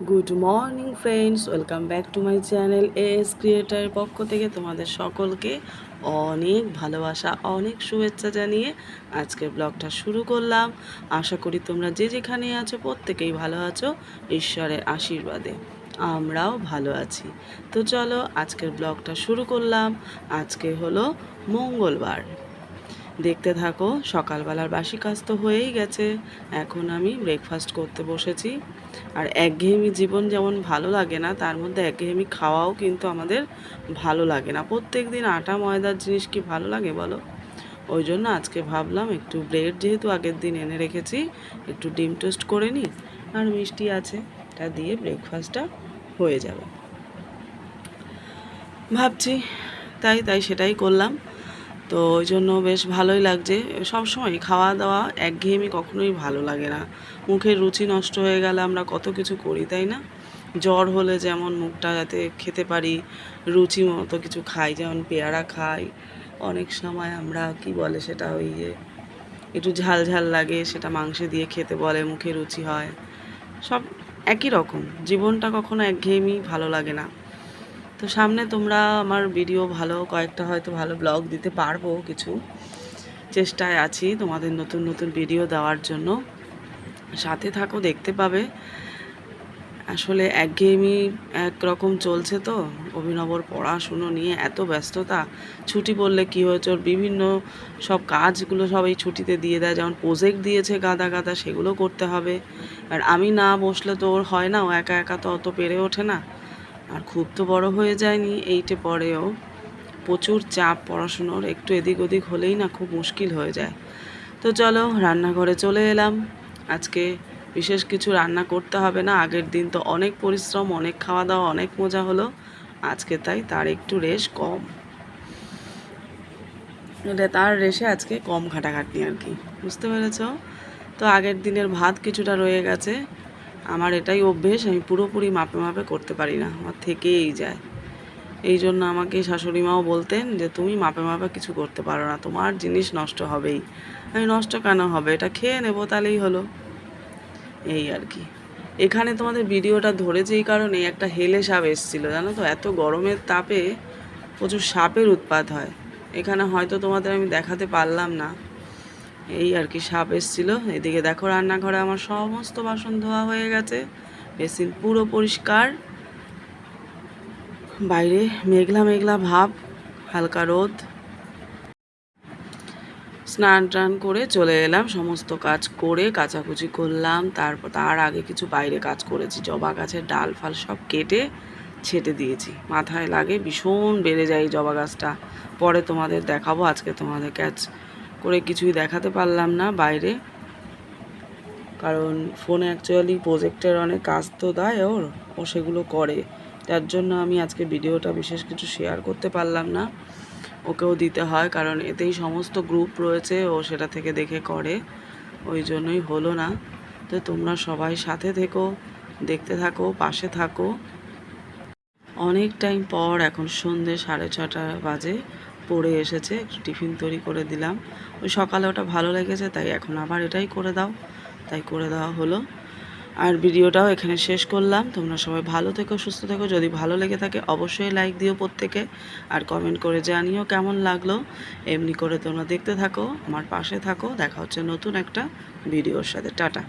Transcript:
Good morning friends welcome back to my channel S ক্রিয়েটারের পক্ষ থেকে তোমাদের সকলকে অনেক ভালোবাসা, অনেক শুভেচ্ছা জানিয়ে আজকের ব্লগটা শুরু করলাম। আশা করি তোমরা যে যেখানে আছো, প্রত্যেকেই ভালো আছো, ঈশ্বরের আশীর্বাদে। আমরাও ভালো আছি। তো চলো আজকের ব্লগটা শুরু করলাম। আজকে হলো মঙ্গলবার। দেখতে থাকো, সকালবেলার বাসি কাজ তো হয়েই গেছে। এখন আমি ব্রেকফাস্ট করতে বসেছি। আর একঘেয়েমি জীবন যেমন ভালো লাগে না, তার মধ্যে একঘেয়েমি খাওয়াও কিন্তু আমাদের ভালো লাগে না। প্রত্যেক দিন আটা, ময়দার জিনিস কি ভালো লাগে বলো? ওই জন্য আজকে ভাবলাম একটু ব্রেড যেহেতু আগের দিন এনে রেখেছি, একটু ডিম টোস্ট করে নিই। আর মিষ্টি আছে, এটা দিয়ে ব্রেকফাস্টটা হয়ে যাবে। ভাবছি, তাই তাই সেটাই করলাম। তো ওই জন্য বেশ ভালোই লাগছে। সবসময় খাওয়া দাওয়া একঘেয়েমি কখনোই ভালো লাগে না। মুখের রুচি নষ্ট হয়ে গেলে আমরা কত কিছু করি, তাই না? জ্বর হলে যেমন মুখটা যাতে খেতে পারি, রুচি মতো কিছু খাই, যেমন পেয়ারা খাই। অনেক সময় আমরা কি বলে সেটা ওই যে, একটু ঝাল ঝাল লাগে, সেটা মাংসে দিয়ে খেতে বলে, মুখে রুচি হয়। সব একই রকম। জীবনটা কখনো একঘেয়েমি ভালো লাগে না। তো সামনে তোমরা আমার ভিডিও ভালো, কয়েকটা হয়তো ভালো ব্লগ দিতে পারব কিছু। চেষ্টায় আছি তোমাদের নতুন নতুন ভিডিও দেওয়ার জন্য। সাথে থাকো, দেখতে পাবে। আসলে একঘেয়েমি একরকম চলছে তো, অভিনবর পড়াশুনো নিয়ে এত ব্যস্ততা। ছুটি পড়লে কী হয়েছে? ওর বিভিন্ন সব কাজগুলো সব এই ছুটিতে দিয়ে দেয়। যেমন প্রজেক্ট দিয়েছে গাদা গাদা, সেগুলো করতে হবে। আর আমি না বসলে তো ওর হয় না, ও একা একা তো অত পেরে ওঠে না। আর খুব তো বড় হয়ে যায়নি, এইটে পরেও প্রচুর চাপ পড়াশুনোর, একটু এদিক ওদিক হলেই না খুব মুশকিল হয়ে যায়। তো চলো, রান্নাঘরে চলে এলাম। আজকে বিশেষ কিছু রান্না করতে হবে না, আগের দিন তো অনেক পরিশ্রম, অনেক খাওয়া দাওয়া, অনেক মজা হলো। আজকে তাই তার একটু রেশ কম। তার রেশে আজকে কম খাটাখাটনি আর কি, বুঝতে পেরেছ? তো আগের দিনের ভাত কিছুটা রয়ে গেছে। আমার এটাই অভ্যেস, আমি পুরোপুরি মাপে মাপে করতে পারি না, আমার থেকেই যায়। এই জন্য আমাকে শাশুড়ি মাও বলতেন যে, তুমি মাপে মাপে কিছু করতে পারো না, তোমার জিনিস নষ্ট হবেই। আমি, নষ্ট কেন হবে? এটা খেয়ে নেব, তাহলেই হলো। এই আর কি। এখানে তোমাদের ভিডিওটা ধরেছে এই কারণে একটা হেলে সাপ এসেছিল, জানো তো? এত গরমের তাপে প্রচুর সাপের উৎপাত হয়। এখানে হয়তো তোমাদের আমি দেখাতে পারলাম না। এই আর কি সাপ এসেছিল। এদিকে দেখো রান্নাঘরে আমার সমস্ত বাসন ধোয়া হয়ে গেছে। বেসিন পুরো পরিষ্কার। বাইরে মেঘলা মেঘলা ভাব, হালকা রোদ। স্নান টান করে চলে এলাম, সমস্ত কাজ করে কাচাকুচি করলাম। তারপর তার আগে কিছু বাইরে কাজ করেছি। জবা গাছের ডাল ফাল সব কেটে ছেটে দিয়েছি। মাথায় লাগে ভীষণ বেড়ে যায় জবা গাছটা। পরে তোমাদের দেখাবো, আজকে তোমাদের ক্যাচ করে কিছুই দেখাতে পারলাম না বাইরে। কারণ ফোনে অ্যাকচুয়ালি প্রজেক্টের অনেক কাজ তো দেয় ওর, ও সেগুলো করে। যার জন্য আমি আজকে ভিডিওটা বিশেষ কিছু শেয়ার করতে পারলাম না। ওকেও দিতে হয় কারণ এতেই সমস্ত গ্রুপ রয়েছে, ও সেটা থেকে দেখে করে। ওই জন্যই হলো না। তো তোমরা সবাই সাথে থেকো, দেখতে থাকো, পাশে থাকো। অনেক টাইম পর এখন সন্ধে সাড়ে ছটা বাজে। পড়ে এসেছে, একটু টিফিন তৈরি করে দিলাম। ওই সকালে ওটা ভালো লেগেছে, তাই এখন আবার এটাই করে দাও। তাই করে দেওয়া হলো। আর ভিডিওটাও এখানে শেষ করলাম। তোমরা সবাই ভালো থেকো, সুস্থ থেকো। যদি ভালো লেগে থাকে, অবশ্যই লাইক দিও প্রত্যেকে। আর কমেন্ট করে জানিও কেমন লাগল। এমনি করে তোমরা দেখতে থাকো, আমার পাশে থাকো। দেখা হচ্ছে নতুন একটা ভিডিওর সাথে। টাটা।